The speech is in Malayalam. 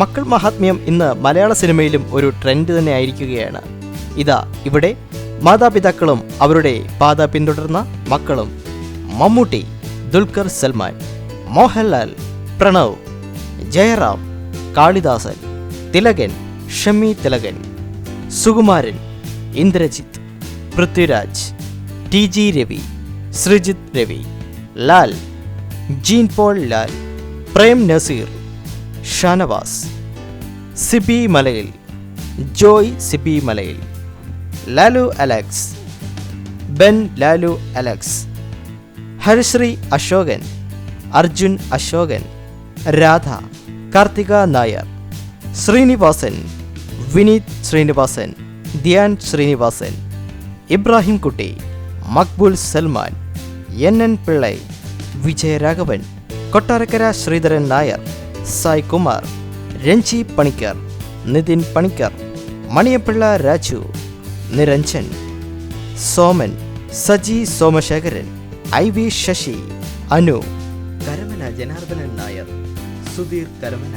മക്കൾ മഹാത്മ്യം ഇന്ന് മലയാള സിനിമയിലും ഒരു ട്രെൻഡ് തന്നെ ആയിരിക്കുകയാണ്. ഇതാ ഇവിടെ മാതാപിതാക്കളും അവരുടെ പാത പിന്തുടർന്ന മക്കളും Mammootty Dulquer Salmaan Mohanlal Pranav Jayaram Kalidasan Thilakan Shammi Thilakan Sukumaran Indrajith Prithviraj T G Ravi Sreejith Ravi Lal Jean Paul Lal Prem Nazir Shanavas. Sibi Malayil. Joy Sibi Malayil. Lalu Alex. Ben Lalu Alex. Harisree Ashokan. Arjun Ashokan. Radha. Karthika Nair. Sreenivasan. Vineeth Sreenivasan. Dhyan Sreenivasan. Ibrahim Kutty. Maqbool Salmaan. N N Pillai. Vijayaraghavan. Kottarakkara Sreedharan Nair. Sai Kumar Renji Panicker Nithin Panicker Maniyanpilla Raju Niranjan Soman Saji Somasekharan I V Sasi Anu Karamana Janardhanan Nair Sudheer Karamana.